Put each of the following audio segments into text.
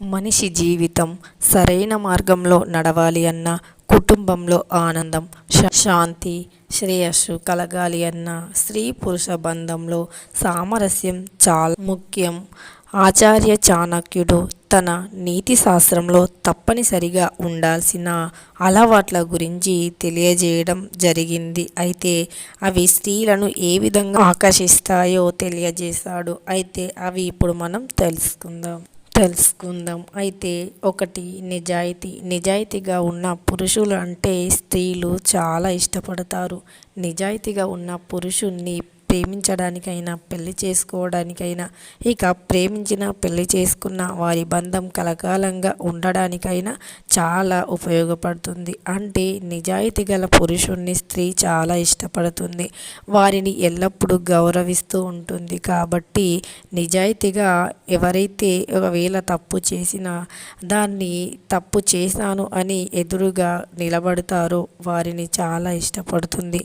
మనిషి జీవితం సరైన మార్గంలో నడవాలి అన్న కుటుంబంలో ఆనందం శాంతి శ్రేయస్సు కలగాలి అన్న స్త్రీ పురుష బంధంలో సామరస్యం చాలా ముఖ్యం. ఆచార్య చాణక్యుడు తన నీతి శాస్త్రంలో తప్పనిసరిగా ఉండాల్సిన అలవాట్ల గురించి తెలియజేయడం జరిగింది. అయితే అవి స్త్రీలను ఏ విధంగా ఆకర్షిస్తాయో తెలియజేశాడు. అయితే అవి ఇప్పుడు మనం తెలుసుకుందాం. తెలుసుకుందాం. అయితే ఒకటి నిజాయితీ. నిజాయితీగా ఉన్న పురుషులు అంటే స్త్రీలు చాలా ఇష్టపడతారు. నిజాయితీగా ఉన్న పురుషుణ్ణి ప్రేమించడానికైనా పెళ్ళి చేసుకోవడానికైనా ఇక ప్రేమించిన పెళ్ళి చేసుకున్న వారి బంధం కలకాలంగా ఉండడానికైనా చాలా ఉపయోగపడుతుంది. అంటే నిజాయితీ గల పురుషుణ్ణి స్త్రీ చాలా ఇష్టపడుతుంది. వారిని ఎల్లప్పుడూ గౌరవిస్తూ ఉంటుంది. కాబట్టి నిజాయితీగా ఎవరైతే ఒకవేళ తప్పు చేసినా దాన్ని తప్పు చేశాను అని ఎదురుగా నిలబడతారో వారిని చాలా ఇష్టపడుతుంది.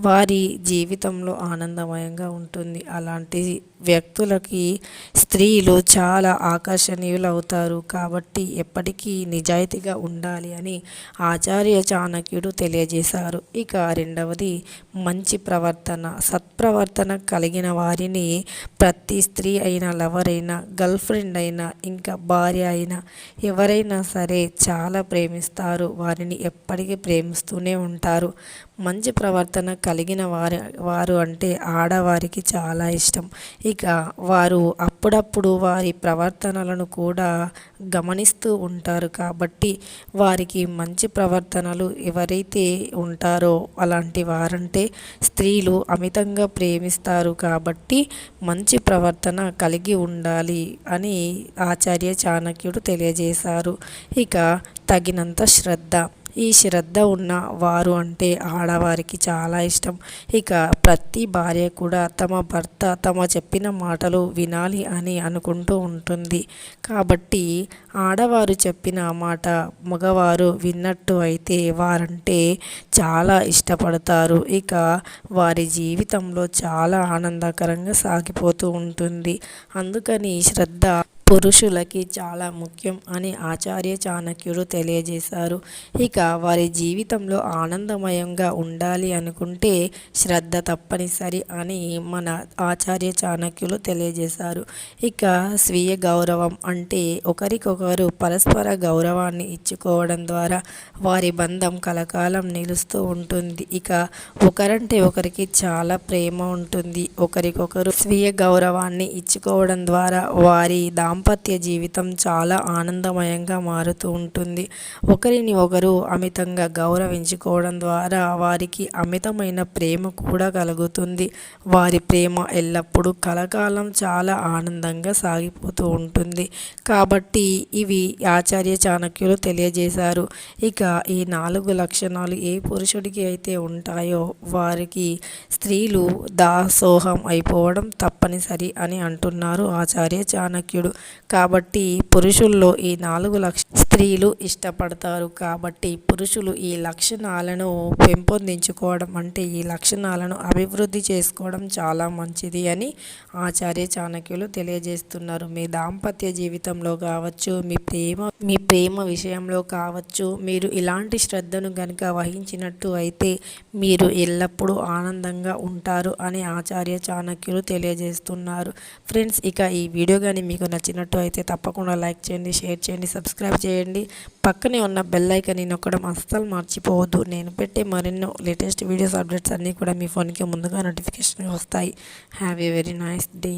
వారి జీవితంలో ఆనందం ఆనందమయంగా ఉంటుంది. అలాంటి వ్యక్తులకి స్త్రీలు చాలా ఆకర్షణీయులు అవుతారు కాబట్టి ఎప్పటికీ నిజాయితీగా ఉండాలి అని ఆచార్య చాణక్యుడు తెలియజేశారు. ఇక రెండవది మంచి ప్రవర్తన. సత్ప్రవర్తన కలిగిన వారిని ప్రతి స్త్రీ అయినా లవర్ అయినా గర్ల్ ఫ్రెండ్ అయినా ఇంకా భార్య అయినా ఎవరైనా సరే చాలా ప్రేమిస్తారు. వారిని ఎప్పటికీ ప్రేమిస్తూనే ఉంటారు. మంచి ప్రవర్తన కలిగిన వారి వారు అంటే ఆడవారికి చాలా ఇష్టం. ఇక వారు అప్పుడప్పుడు వారి ప్రవర్తనలను కూడా గమనిస్తూ ఉంటారు. కాబట్టి వారికి మంచి ప్రవర్తనలు ఎవరైతే ఉంటారో అలాంటి వారంటే స్త్రీలు అమితంగా ప్రేమిస్తారు. కాబట్టి మంచి ప్రవర్తన కలిగి ఉండాలి అని ఆచార్య చాణక్యుడు తెలియజేశారు. ఇక తగినంత శ్రద్ధ. ఈ శ్రద్ధ ఉన్న వారు అంటే ఆడవారికి చాలా ఇష్టం. ఇక ప్రతి భార్య కూడా తమ భర్త తమ చెప్పిన మాటలు వినాలి అని అనుకుంటూ ఉంటుంది. కాబట్టి ఆడవారు చెప్పిన మాట మగవారు విన్నట్టు అయితే వారంటే చాలా ఇష్టపడతారు. ఇక వారి జీవితంలో చాలా ఆనందకరంగా సాగిపోతూ ఉంటుంది. అందుకని శ్రద్ధ పురుషులకి చాలా ముఖ్యం అని ఆచార్య చాణక్యుడు తెలియజేశారు. ఇక వారి జీవితంలో ఆనందమయంగా ఉండాలి అనుకుంటే శ్రద్ధ తప్పనిసరి అని మన ఆచార్య చాణక్యులు తెలియజేశారు. ఇక స్వీయ గౌరవం అంటే ఒకరికొకరు పరస్పర గౌరవాన్ని ఇచ్చుకోవడం ద్వారా వారి బంధం కలకాలం నిలుస్తూ ఉంటుంది. ఇక ఒకరంటే ఒకరికి చాలా ప్రేమ ఉంటుంది. ఒకరికొకరు స్వీయ గౌరవాన్ని ఇచ్చుకోవడం ద్వారా వారి దాంపత్య జీవితం చాలా ఆనందమయంగా మారుతూ ఉంటుంది. ఒకరిని ఒకరు అమితంగా గౌరవించుకోవడం ద్వారా వారికి అమితమైన ప్రేమ కూడా కలుగుతుంది. వారి ప్రేమ ఎల్లప్పుడూ కలకాలం చాలా ఆనందంగా సాగిపోతూ ఉంటుంది. కాబట్టి ఇవి ఆచార్య చాణక్యులు తెలియజేశారు. ఇక ఈ నాలుగు లక్షణాలు ఏ పురుషుడికి అయితే ఉంటాయో వారికి స్త్రీలు దాసోహం అయిపోవడం తప్పనిసరి అని అంటున్నారు ఆచార్య చాణక్యుడు. కాబట్టి పురుషుల్లో ఈ నాలుగు లక్ష స్త్రీలు ఇష్టపడతారు. కాబట్టి పురుషులు ఈ లక్షణాలను పెంపొందించుకోవడం అంటే ఈ లక్షణాలను అభివృద్ధి చేసుకోవడం చాలా మంచిది అని ఆచార్య చాణక్యులు తెలియజేస్తున్నారు. మీ దాంపత్య జీవితంలో కావచ్చు మీ ప్రేమ మీ ప్రేమ విషయంలో కావచ్చు మీరు ఇలాంటి శ్రద్ధను కనుక వహించినట్టు అయితే మీరు ఎల్లప్పుడూ ఆనందంగా ఉంటారు అని ఆచార్య చాణక్యులు తెలియజేస్తున్నారు. ఫ్రెండ్స్ ఇక ఈ వీడియో కానీ మీకు నచ్చినట్టు అయితే తప్పకుండా లైక్ చేయండి షేర్ చేయండి సబ్స్క్రైబ్ చేయండి. పక్కనే ఉన్న బెల్ ఐకన్ని నొక్కడం అస్సలు మర్చిపోవద్దు. నేను పెట్టే మరెన్నో లేటెస్ట్ వీడియోస్ అప్డేట్స్ అన్నీ కూడా మీ ఫోన్కి ముందుగా నోటిఫికేషన్ వస్తాయి. Have a very nice day